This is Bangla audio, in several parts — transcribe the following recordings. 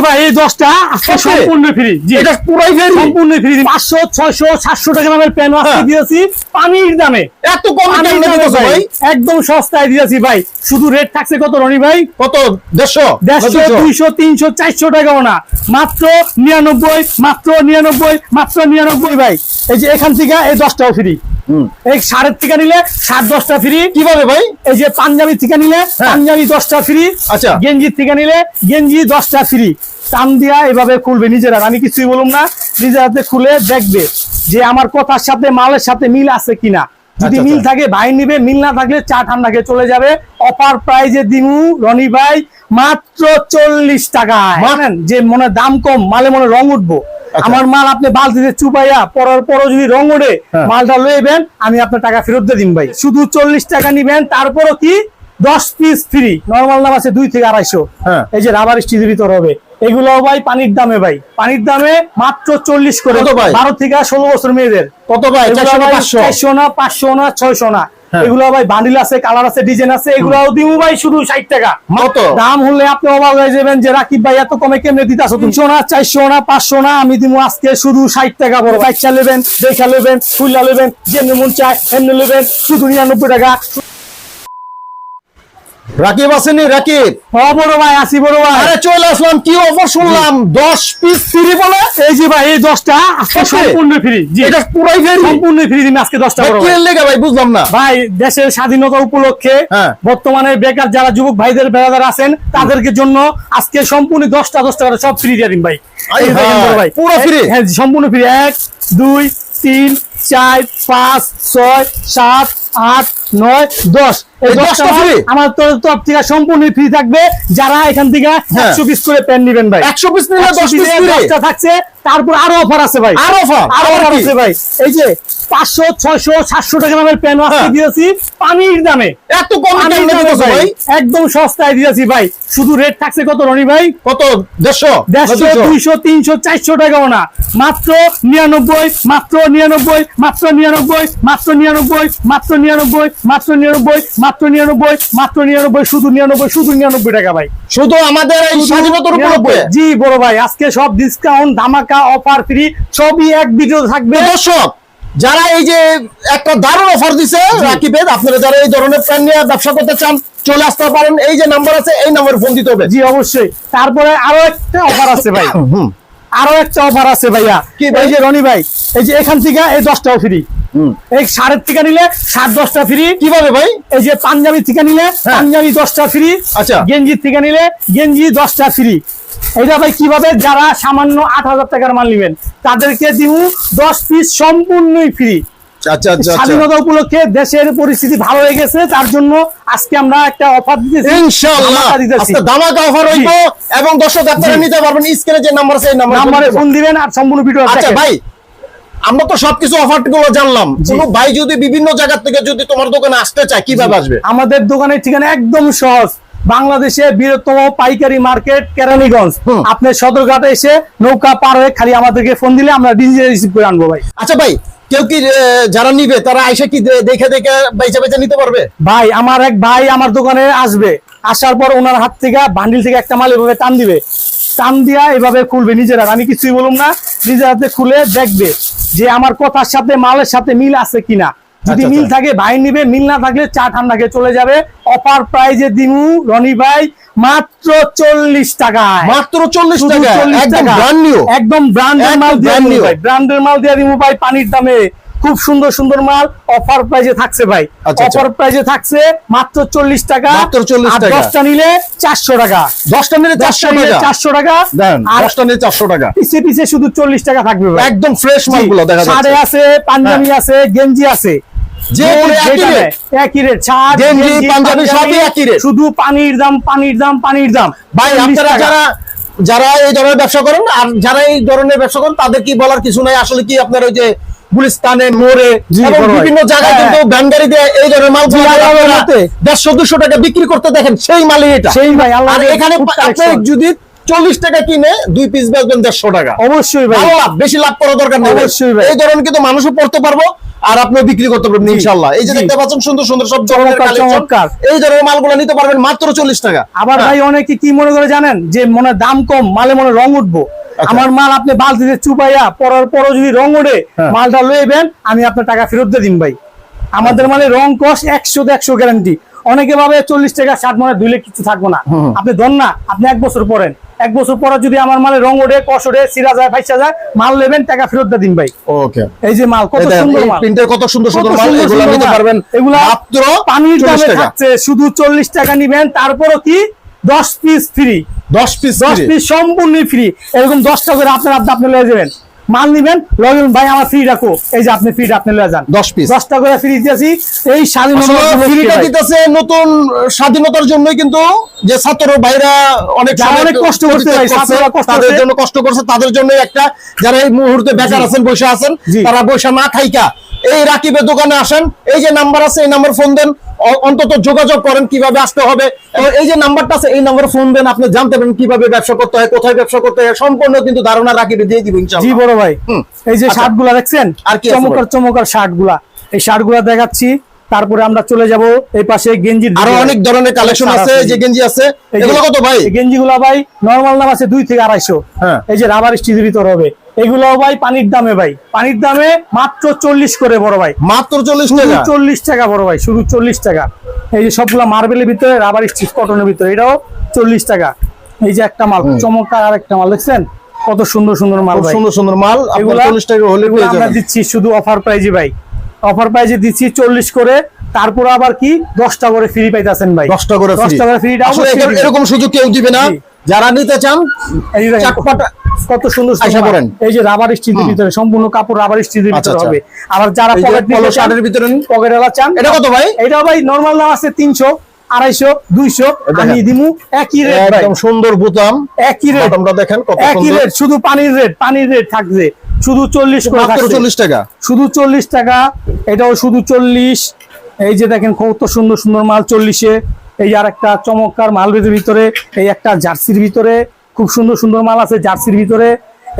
ভাই এই দশটা আজকে Okay. সম্পূর্ণ ফ্রি জি। এটা পুরাই ফ্রি সম্পূর্ণ ফ্রি পাঁচশো ছয়শো সাতশো টাকা দামের প্যান আজকে হ্যাঁ। দিয়েছি পানির দামে। এত কম দামে ভাই ভাই? একদম সস্তায় দিয়েছি ভাই। শুধু রেট থাকছে কত রনি ভাই? কত? দেড়শো? দেড়শো দুইশো? তিনশো চারশো টাকাও না। মাত্র নিরানব্বই মাত্র নিরানব্বই মাত্র নিরানব্বই ভাই। এই যে এখান থেকে এই দশটাও ফ্রি এই সাড়ের থেকে নিলে সাত দশটা ফ্রি কীভাবে ভাই? এই যে পাঞ্জাবি থেকে নিলে পাঞ্জাবি দশটা ফ্রি আচ্ছা। গেঞ্জির থেকে নিলে গেঞ্জি দশটা ফ্রি টান দিয়া এভাবে খুলবে নিজেরা। আমি কিছুই বলুম না নিজের হাতে খুলে দেখবে যে আমার কথার সাথে মালের সাথে মিল আছে কিনা। যদি আচ্ছা, মিল আচ্ছা। থাকে ভাই নিবে মিল না থাকলে চা ঠান্ডা খেয়ে চলে যাবে। অফার প্রাইজে দিমু রনি ভাই মাত্র চল্লিশ টাকা জানেন যে মনে দাম কম মালে মনে রং উঠবো। আচ্ছা। আমার মাল আপনি বালতিতে চুপাইয়া পরার পরও যদি রং ওঠে হ্যাঁ। মালটা লইবেন আমি আপনার টাকা ফেরত দিয়ে দিন ভাই। শুধু চল্লিশ টাকা নিবেন তারপরও কি? দশ পিস ফ্রি নর্মাল দাম আছে দুই থেকে আড়াইশো। হ্যাঁ। এই যে রাবার স্টিলের ভিতর হবে। এগুলো ভাই পানির দামে ভাই। পানির দামে মাত্র চল্লিশ করে। বারো থেকে ষোলো বছর মেয়েদের। কত ভাই? চারশো না পাঁচশো? না ছয়শো না। হ্যাঁ। এগুলো ভাই বান্ডিল আছে কালার আছে ডিজাইন আছে এগুলো ভাই শুধু ষাট টাকা। দাম হলে আপনি অবাক হয়ে যাবেন যে রাকিব ভাই এত কমে কেমনে দিতাছো তিনশো না চারশো না পাঁচশো না আমি দিমু আজকে শুধু ষাট টাকা বড় বাইকটা নেবেন দেখা নেবেন ফুল্লা নেবেন যেমনি মন চায় এমনি নেবেন শুধু নিরানব্বই টাকা। রাকিব আসেনি রাকিব। বড় ভাই আসি বড় ভাই। আরে চলে আসলাম কি অফার শুনলাম? দশ পিস ফ্রি বলে? এই যে ভাই এই দশটা আজকে সম্পূর্ণ ফ্রি জি। এটা পুরাই ফ্রি সম্পূর্ণ ফ্রি দিন আজকে দশটা বড় কি ভাই। লেগে ভাই বুঝলাম না। ভাই দেশের স্বাধীনতা উপলক্ষে হ্যাঁ। বর্তমানে বেকার যারা যুবক ভাইদের বেড়াদার আছেন তাদেরকে জন্য আজকে সম্পূর্ণ দশটা দশটা করে সব ফ্রি দিয়ে দিন ভাই। পুরো ফ্রি হ্যাঁ সম্পূর্ণ ফ্রি এক দুই তিন চার পাঁচ ছয় সাত আট নয় দশ। এই দশটা free? আমার তরফ থেকে সম্পূর্ণ ফ্রি থাকবে। যারা এখান থেকে হ্যাঁ। একশো পিস করে প্যান নিবেন ভাই। একশো পিস নিলে দশ পিস ফ্রি দশটা থাকছে। তারপর আরও অফার আছে ভাই। আর offer? আরও অফার আছে ভাই। এই যে পাঁচশো ছয়শো সাতশো টাকা দামের প্যান আজকে। দিয়েছি। পানির দামে। এত কম ভাই? একদম সস্তায় দিয়েছি ভাই। শুধু রেট থাকছে কত রনি ভাই? কত? দেড়শো? দেড়শো দুইশো? দুইশো তিনশো চারশো টাকাও না। মাত্র নিরানব্বই মাত্র নিরানব্বই। মাত্র নিরানব্বই মাত্র নিরানব্বই মাত্র নিরানব্বই মাত্র নিরানব্বই মাত্র নিরানব্বই মাত্র নিরানব্বই শুধু নিরানব্বই শুধু নিরানব্বই টাকা ভাই। শুধু আমাদের জি বড় ভাই আজকে সব ডিসকাউন্ট ধামাকা অফার ফ্রি সবই এক ভিডিও থাকবে। দর্শক যারা এই যে একটা দারুণ অফার দিছে রাকিবেদ আপনারা যারা এই ধরনের প্যান নিয়ে ব্যবসা করতে চান চলে আসতে পারেন। এই যে নাম্বার আছে এই নাম্বারে ফোন দিতে হবে। জি অবশ্যই। তারপরে আরও একটা অফার আছে ভাই। হুম। আরও একটা অফার আছে ভাইয়া। কি ভাই? যে রনি ভাই এই যে এখান থেকে এই দশটাও ফ্রি এই সাড়ের টিকা নিলে সাত দশটা ফ্রি কীভাবে ভাই? এই যে পাঞ্জাবি টিকা নিলে হ্যাঁ। পাঞ্জাবি দশটা ফ্রি আচ্ছা। গেঞ্জির টিকা নিলে গেঞ্জি দশটা ফ্রি এটা ভাই কীভাবে? যারা সামান্য আট হাজার টাকার মাল নিবেন তাদেরকে দিব দশ পিস সম্পূর্ণই ফ্রি স্বাধীনতা উপলক্ষে দেশের পরিস্থিতি ভালো হয়ে গেছে তার জন্য আজকে আমরা একটা অফার দিতেছি। ইনশাআল্লাহ। ধামাকা আজকে ধামাকা অফার হইব এবং দর্শক আপনারা নিতে পারবেন স্ক্রিনে যে নাম্বার আছে এই নাম্বারে নাম্বারে ফোন দিবেন আর সম্পূর্ণ ভিডিও আচ্ছা ভাই আমরা তো সবকিছু অফারগুলো জানলাম। কোনো ভাই যদি বিভিন্ন জায়গা থেকে যদি তোমার দোকানে আসতে চায় কীভাবে আসবে? আমাদের দোকানের ঠিকানা একদম সহজ। বাংলাদেশে বৃহত্তম পাইকারি মার্কেট কেরানীগঞ্জ। হুম। আপনি সদরঘাটে এসে নৌকা পার হয়ে খালি আমাদেরকে ফোন দিলে আমরা ডিজিটাল রিসিভ করে আনব ভাই। আচ্ছা ভাই কেউ কি যারা নিবে তারা আইসা কি দেখে দেখে বেচা বেচা নিতে পারবে? ভাই আমার এক ভাই আমার দোকানে আসবে। আসার পর ওনার হাত থেকে বান্ডিল থেকে একটা মাল এভাবে টান দিবে। টান দিয়া এভাবে খুলবে নিজেরা। আমি কিছুই বলুম না নিজের হাতে খুলে দেখবে যে আমার কথার সাথে মালের সাথে মিল আছে কিনা। যদি আচ্ছা, মিল আচ্ছা। থাকে ভাই নিবে মিল না থাকলে চা ঠান্ডা খেয়ে চলে যাবে। অপার প্রাইজে দিমু রনি ভাই মাত্র চল্লিশ টাকায়। মাত্র চল্লিশ টাকা একদম। ব্র্যান্ড নিউ একদম ব্র্যান্ডের মাল দিয়ে। ভাই। ব্র্যান্ডের মাল দিয়ে দিমু ভাই পানির দামে। খুব সুন্দর সুন্দর মাল অফার প্রাইজে থাকছে ভাই। আচ্ছা, আচ্ছা। অফার প্রাইজে থাকছে মাত্র চল্লিশ টাকা। মাত্র 40 আর টাকা। দশটা নিলে চারশো টাকা। দশটা নিলে চারশো টাকা। চারশো টাকা। দশটা নিলে চারশো টাকা। পিছে পিছে শুধু চল্লিশ টাকা থাকবে একদম ফ্রেশ মালগুলো দেখা যাচ্ছে। আছে পাঞ্জাবি আছে গেঞ্জি আছে। যে কোনো একই যেটা rate। নেয়, একই রেট গেঞ্জি, পাঞ্জাবি সবই একই rate। শুধু পানির দাম পানির দাম পানির দাম। ভাই আপনারা যারা যারা এই ধরনের ব্যবসা করেন আর যারা এই ধরনের ব্যবসা করেন তাদের কি বলার কিছু নাই? আসলে কি আপনার ওই যে গুলিস্তানে মোড়ে। বিভিন্ন জায়গায় হ্যাঁ। কিন্তু ভ্যান দিয়ে এই ধরনের মাল জি, আল্লাহর রহমতে। দেড়শো দুশো টাকা বিক্রি করতে দেখেন সেই মালই এটা। সেই ভাই আর এখানে আপনি যদি চল্লিশ টাকা কিনে দুই পিস বেচবেন দেড়শো টাকা। অবশ্যই ভাই। বেশি লাভ করার দরকার নেই অবশ্যই এই ধরনের কিন্তু মানুষও পড়তে পারব। আর আপনি বিক্রি করতে পারবেন জি। ইনশাল্লাহ এই যে দেখতে পাচ্ছেন সুন্দর সুন্দর সব চমৎকার, চমৎকার। এই ধরনের মালগুলো নিতে পারবেন মাত্র চল্লিশ টাকা। আবার হ্যাঁ। ভাই অনেকে কি মনে করে জানেন যে মনে দাম কম মালে মনে রং উঠবো? আচ্ছা। আমার মাল আপনি বালতিতে চুপাইয়া পরার পরও যদি রং ওঠে হ্যাঁ। মালটা লইবেন আমি আপনার টাকা ফেরত দিয়ে দিন ভাই। আমাদের মানে রং কস একশো একশো গ্যারান্টি অনেকে ভাবে চল্লিশ টাকা ষাট মানে ধুইলে কিছু থাকব না। আপনি ধন না আপনি এক বছর পরেন। এক বছর পরে যদি আমার মালে রং ওঠে কষ ওঠে সিরা যায় ফাইসা যায় মাল নেবেন টাকা ফেরত দিয়ে দিন ভাই। ওকে। এই যে মাল কত সুন্দর মাল। প্রিন্টের কত সুন্দর সুন্দর মাল এগুলো নিতে পারবেন এগুলো মাত্র পানির 40 দামে থাকছে শুধু চল্লিশ টাকা নেবেন তারপরও কি? দশ পিস ফ্রি দশ পিস দশ পিস সম্পূর্ণ ফ্রি এরকম দশটা করে আপনারা আপনি নিয়ে যাবেন। মাল নিবেন লয়ে ভাই আমার ফ্রি রাখো এই যে আপনি ফ্রিটা আপনি লয়ে যান। 10 piece। দশটা করে ফ্রি দিয়েছি। এই স্বাধীনতা ফ্রিটা দিতেছে নতুন স্বাধীনতার জন্যই কিন্তু যে ছাত্র ভাইরা অনেক অনেক কষ্ট ছাত্ররা তাদের জন্য কষ্ট করছে তাদের জন্য একটা যারা এই মুহূর্তে বেকার আছেন বসে আছেন তারা বসে না খাইকা। এই রাকিবের দোকানে আসেন এই যে নাম্বার আছে এই নাম্বার ফোন দেন অন্তত যোগাযোগ করেন কীভাবে আসতে হবে। এই যে নাম্বারটা আছে এই নাম্বার ফোন দেন আপনি জানতে পারেন কীভাবে ব্যবসা করতে হয় কোথায় ব্যবসা করতে হয়। সম্পূর্ণ কিন্তু ধারণা রাকিবে দিয়ে দিব জি বড় ভাই। এই যে আচ্ছা। শার্টগুলা দেখছেন? আর চমৎকার চমৎকার শার্টগুলা এই শার্টগুলা দেখাচ্ছি তারপরে আমরা চলে যাব এই পাশে গেঞ্জি আরও অনেক ধরনের কালেকশন আছে যে গেঞ্জি আছে এগুলো কত ভাই? এই গেঞ্জিগুলা ভাই নরমাল দাম আছে দুই থেকে আড়াইশো। হ্যাঁ। এই যে রাবার স্টিচের ভিতর হবে। এগুলো ভাই পানির দামে ভাই। পানির দামে মাত্র চল্লিশ করে বড় ভাই। মাত্র চল্লিশ টাকা? চল্লিশ টাকা বড় ভাই শুধু চল্লিশ টাকা। এই যে সবগুলো মার্বেলের ভিতরে রাবার স্টিচ কটনের ভিতরে এটাও চল্লিশ টাকা। এই যে একটা মাল চমৎকার আর একটা মাল দেখছেন? কত সুন্দর সুন্দর মাল সুন্দর সুন্দর মাল। চল্লিশ টাকা হলে আমরা দিচ্ছি শুধু অফার প্রাইজে ভাই। অফার প্রাইজে দিচ্ছি চল্লিশ করে। তারপর আবার কি? দশটা করে ফ্রি পাইতেছেন ভাই। দশটা করে দশটা করে ফ্রি এরকম- সুযোগ কেউ দিবে না। যারা নিতে চান চাকপাটা কত সুন্দর আশা মাল। করেন। এই যে রাবার স্টিচের ভিতরে সম্পূর্ণ কাপড় রাবার স্টিচের আচ্ছা, ভিতরে আচ্ছা। হবে। আবার যারা পকেট পলো শার্টের ভিতরে পকেট চান এটা কত ভাই? এটা ভাই নরমাল দাম আছে তিনশো আড়াইশো দুইশো। দেখেন। আমি দিমু একই রেট ভাই। একদম সুন্দর বোতাম। একই রেট বটমটা দেখেন কত একই রেট শুধু পানির রেট পানির রেট থাকছে শুধু চল্লিশ। চল্লিশ টাকা? শুধু চল্লিশ টাকা এটাও শুধু চল্লিশ। এই যে দেখেন কত সুন্দর সুন্দর মাল চল্লিশে। এই আর একটা চমৎকার মালবের ভিতরে এই একটা জার্সির ভিতরে। খুব সুন্দর সুন্দর মাল আছে জার্সির ভিতরে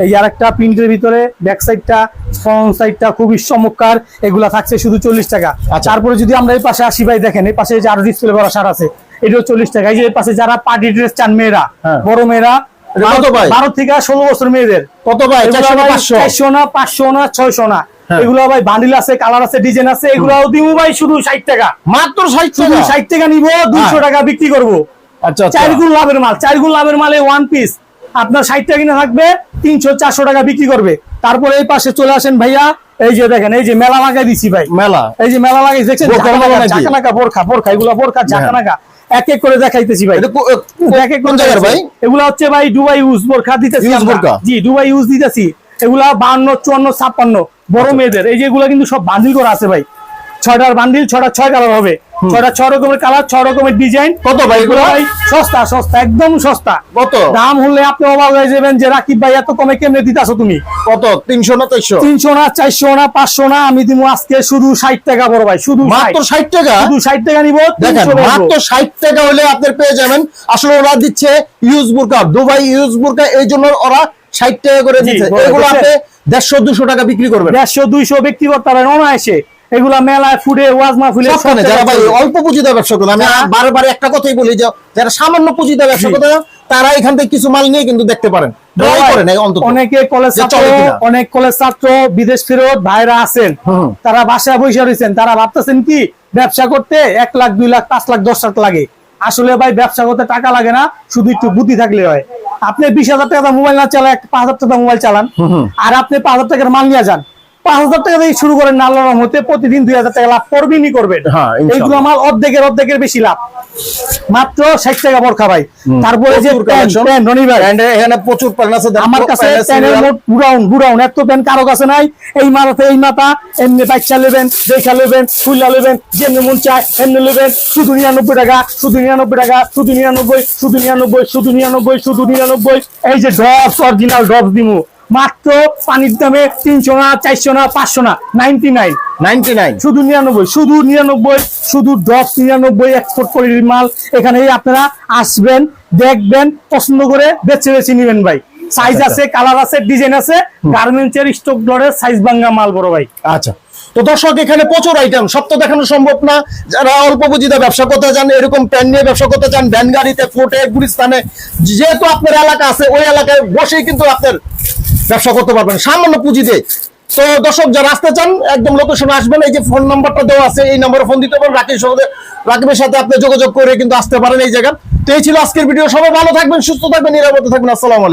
এই আর একটা প্রিন্টের ভিতরে ব্যাক সাইডটা ফ্রন্ট সাইডটা খুবই চমৎকার এগুলা থাকছে শুধু চল্লিশ টাকা আচ্ছা। তারপরে যদি আমরা এই পাশে আসি ভাই দেখেন এই পাশে যে আরও ডিসপ্লে করা সার আছে এটাও চল্লিশ টাকা এই যে এই পাশে যারা পার্টি ড্রেস চান মেয়েরা হ্যাঁ। বড় মেয়েরা? বারো থেকে ষোলো বছর মেয়েদের কত ভাই চারশো না পাঁচশো না পাঁচশো না ছয়শো না হ্যাঁ। এগুলো ভাই বান্ডিল আছে কালার আছে ডিজাইন আছে এগুলো দিব ভাই শুধু ষাট টাকা মাত্র ষাট টাকা ষাট টাকা নিবো দুইশো হ্যাঁ। টাকা বিক্রি করব আচ্ছা আচ্ছা। চার গুণ লাভের মাল চার গুণ লাভের মালে ওয়ান পিস আপনার ষাট টাকা কিনা থাকবে তিনশো চারশো টাকা বিক্রি করবে। তারপরে এই পাশে চলে আসেন ভাইয়া এই যে দেখেন এই যে মেলা লাগাই দিছি ভাই। মেলা। এই যে মেলা লাগাই দেখছেন? ঝাঁকানাকা বোরখা বোরখা এগুলো বোরখা ঝাঁকানাকা। এক এক করে দেখাইতেছি ভাই। এক এক কোন জায়গার ভাই? এগুলা হচ্ছে ভাই দুবাই ইউজ বোরখা দিতেছি? জি দুবাই ইউজ দিতেছি। এগুলা বান্ন চুয়ান্ন ছাপ্পান্ন। বড় মেয়েদের। এই যেগুলা কিন্তু সব বান্ডিল করা আছে ভাই। ছয়টার বান্ডিল ছয়টা ছয় কালার হবে। ছয়টা ছয় রকমের কালার ছয় রকমের ডিজাইন। কত ভাই এগুলো? সস্তা সস্তা একদম সস্তা। কত? দাম হলে আপনি অবাক হয়ে যাবেন যে রাকিব ভাই এত কমে কেমনে দিতেছো তুমি? কত? তিনশো না চারশো? তিনশো না চারশো না পাঁচশো না আমি দিব আজকে শুধু ষাট টাকা বড় ভাই শুধু মাত্র ষাট টাকা? শুধু ষাট টাকা নিবো দেখেন মাত্র ষাট টাকা হলে আপনার পেয়ে যাবেন। আসলে ওরা দিচ্ছে ইউজ বুরকা দুবাই ইউজ বুরকা এই জন্য ওরা ষাট টাকা করে দিচ্ছে। এগুলো আপনি দেড়শো দুশো টাকা বিক্রি করবেন। দেড়শো দুইশো ব্যক্তি করতে পারেন অনায়াসে। এগুলা মেলায় ফুডে ওয়াজ মাহফিলে সবখানে যারা ভাই অল্প পুঁজিতে ব্যবসা করে আমি হ্যাঁ। বারে বারে একটা কথাই বলি যে যারা সামান্য পুঁজিতে ব্যবসা চান, তারা এখান থেকে কিছু মাল নিয়ে কিন্তু দেখতে পারেন। অনেকে কলেজ ছাত্র অনেক কলেজ ছাত্র বিদেশ ফেরত ভাইরা আছেন। তারা বাসায় বসে রয়েছেন। তারা ভাবতেছেন কি ব্যবসা করতে এক লাখ দুই লাখ পাঁচ লাখ দশ লাখ লাগে। আসলে ভাই ব্যবসা করতে টাকা লাগে না শুধু একটু বুদ্ধি থাকলে হয়। আপনি বিশ হাজার টাকা মোবাইল না চালান পাঁচ হাজার টাকা মোবাইল চালান। আর আপনি পাঁচ হাজার টাকার মাল নিয়ে যান। পাঁচ হাজার টাকা দিয়ে শুরু করেন না রহমতে প্রতিদিন দুই হাজার টাকা লাভ করবেনই করবেন। এইগুলো মাল অর্ধেকের অর্ধেকের বেশি লাভ। মাত্র ষাট টাকা বরখা ভাই। তারপরে যে প্রচুর প্যান্ট, collection। প্যান্ট, রনি ভাই। এখানে প্রচুর প্যান্ট আছে আমার কাছে প্যানের মোট গুড়াউন গুড়াউন। এত প্যান কারও কাছে নাই। এই মাথাতে এই মাথা এমনি বাইকটা নেবেন দেখা নেবেন ফুল্লা নেবেন যেমনি মন চায় এমনি নেবেন। শুধু নিরানব্বই টাকা শুধু নিরানব্বই টাকা শুধু নিরানব্বই শুধু নিরানব্বই শুধু নিরানব্বই শুধু নিরানব্বই। এই যে ড্রপস অরিজিনাল ড্রপস দিমু। মাত্র পানির দামে তিনশো না চারশো না পাঁচশো না নাইনটি নাইন 99 শুধু নিরানব্বই শুধু নিরানব্বই শুধু ড্রপ নিরানব্বই এক্সপোর্ট কোয়ালিটির মাল। এখানে আপনারা আসবেন দেখবেন পছন্দ করে বেছে বেছে নিবেন ভাই। সাইজ আছে কালার আছে ডিজাইন আছে গার্মেন্টস এর স্টক ডরের সাইজ ভাঙ্গা মাল বড় ভাই। আচ্ছা তো দর্শক এখানে প্রচুর আইটেম সব তো দেখানো সম্ভব না। যারা অল্প পুঁজিতে ব্যবসা করতে চান এরকম প্যান নিয়ে ব্যবসা করতে চান ভ্যান গাড়িতে ফোটে গুলিস্তানে যেহেতু আপনার এলাকা আছে ওই এলাকায় বসেই কিন্তু আপনার ব্যবসা করতে পারবেন। সামান্য পুঁজিতে তো দর্শক, যারা আসতে চান, একদম লোকেশনে আসবেন। এই যে ফোন নাম্বারটা দেওয়া আছে, এই নাম্বারে ফোন দিতে পারেন। রাকিব সাথে রাকিবের সাথে আপনি যোগাযোগ করে কিন্তু আসতে পারেন এই জায়গা তো এই ছিল আজকের ভিডিও। সবাই ভালো থাকবেন, সুস্থ থাকবেন, নিরাপদে থাকবেন। আসসালামু